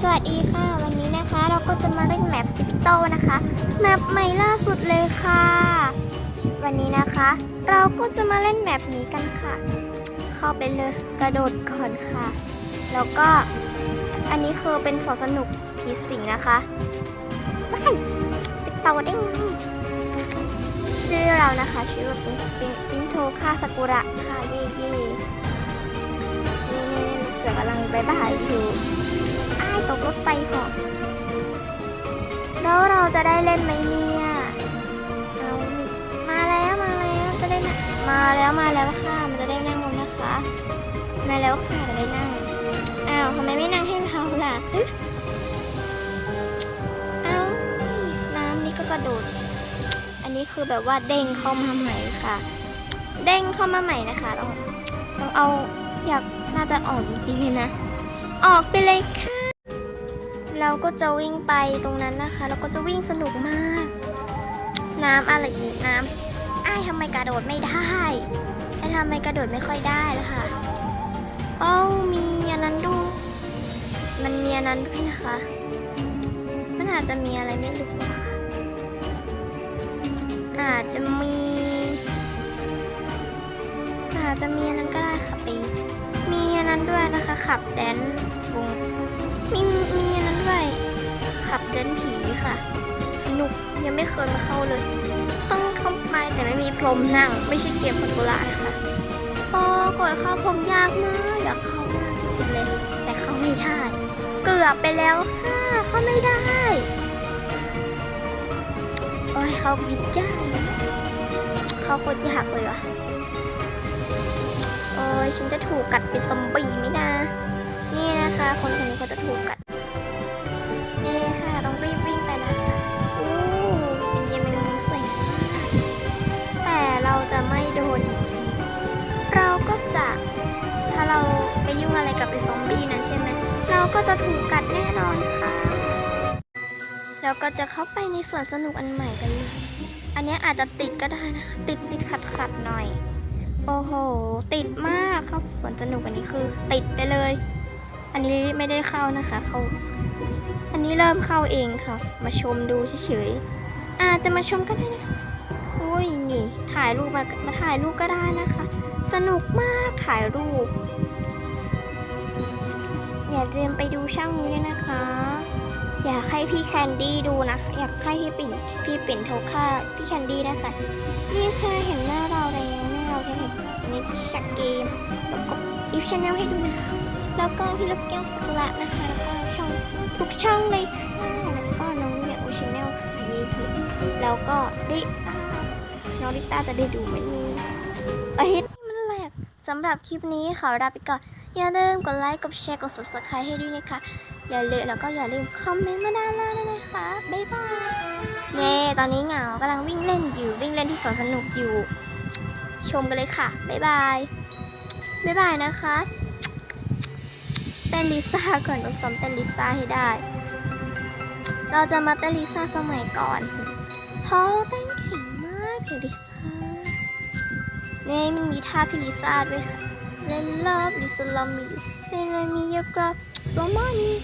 สวัสดีค่ะ วันนี้นะคะเราก็จะมาเล่นแมปสปิโตนะคะแมปใหม่ล่าสุดเลยค่ะ วันนี้นะคะ เราก็จะมาเล่นแมปนี้กันค่ะ เข้าไปเลยกระโดดก่อนค่ะ แล้วก็อันนี้คือเป็นสวนสนุกผีสิงนะคะไปจะเตาได้งชื่อเรานะคะ ชื่อว่าปินปินปินโทค่าซากุระค่ะเย่เย่นี่นี่ลูกเสือกำลังบายบายอยู่ ตกรถไฟเหรอแล้วเราจะได้เล่นไหมเนี่ยเอานี่มาแล้วมาแล้วจะได้นะมาแล้วมาแล้วค่ะมันจะได้นั่งลงนะคะมาแล้วค่ะจะได้นั่งอ้าวทำไมไม่นั่งให้เราล่ะเอ้าน้ำนี่ก็กระโดด อันนี้คือแบบว่าเด้งเข้ามาใหม่ค่ะ เด้งเข้ามาใหม่นะคะต้องต้องเอาอยากน่าจะออนจริงๆเลยนะ ออกไปเลยค่ะ เราก็จะวิ่งไปตรงนั้นนะคะ แล้วก็จะวิ่งสนุกมาก น้ำอะไรอีกน้ำไอ้ทำไมกระโดดไม่ได้ไอ้ทำไมกระโดดไม่ค่อยได้ล่ะคะโอ้ามีอันนั้นดู มันมีอันนั้นด้วยนะคะ มันอาจจะมีอะไรไม่รู้อะอาจจะมี อาจจะมีอันนั้นก็ได้ค่ะไปมีอันนั้นด้วยนะคะขับแดนวงมีมี ด้วย ขับแดนผีค่ะ สนุกยังไม่เคยมาเข้าเลย ต้องเข้าไปแต่ไม่มีพรมนั่ง ไม่ใช่เกมสกุระนะคะโอ้กดเข้าพรมยากมากอยากเข้ามากที่สุดเลย แต่เข้าไม่ได้ เกือบไปแล้วค่ะเข้าไม่ได้ โอ้ยเขาไม่ได้เขาโคตรยากเลยว่ะโอ้ยฉันจะถูกกัดเป็นซอมบี้ไหมนะนี่นะคะ คนคนนี้เขาจะถูกกัด ก็จะถูกกัดแน่นอนค่ะเราก็จะเข้าไปในสวนสนุกอันใหม่กันเลยอันนี้อาจจะติดก็ได้นะคะ ติดติดขัดขัดหน่อย โอ้โห ติดมากเข้าสวนสนุกอันนี้คือ ติดไปเลย อันนี้ไม่ได้เข้านะคะเขาอันนี้เริ่มเข้าเองค่ะ มาชมดูเฉยๆอาจจะมาชมก็ได้นะคะอุ้ยนี่ถ่ายรูปมามาถ่ายรูปก็ได้นะคะ สนุกมากถ่ายรูป อย่าลืมไปดูช่องนี้ด้วยนะคะ อยากให้พี่แคนดี้ดูนะอยากให้พี่ปิ่นพี่ปิ่นโทรค่าพี่แคนดี้นะคะนี่ค่ะเห็นหน้าเราแล้วหน้าเราจะเห็นนิชเกมแล้วก็อีฟชาแนลให้ดูนะคะ แล้วก็พี่ลูกแก้วสักละนะคะ แล้วก็ช่องทุกช่องเลยค่ะแล้วก็น้องเหมียวชาแนลค่ะเย่แล้วก็ดิต้าน้องดิต้าจะได้ดูไหมนี่เอ้ยมันแหลกสำหรับคลิปนี้ขอลาไปก่อน อย่าลืมกดไลค์ กดแชร์ กด subscribe ให้ด้วยนะคะ อย่าลืมแล้วก็อย่าลืมคอมเมนต์มาด้านล่างด้วยนะคะ บ๊ายบายเน่ตอนนี้เหงากำลังวิ่งเล่นอยู่ วิ่งเล่นที่สวนสนุกอยู่ ชมกันเลยค่ะ บ๊ายบาย บ๊ายบายนะคะเต้นลิซ่าก่อนต้องซ้อมเต้นลิซ่าให้ได้ เราจะมาเต้นลิซ่าสมัยก่อนเพราะเต้นเก่งมากเพลงลิซ่าเนี่ยมันมีท่าพี่ลิซ่าด้วยค่ะ and lovely salami. There I me a crop, so money.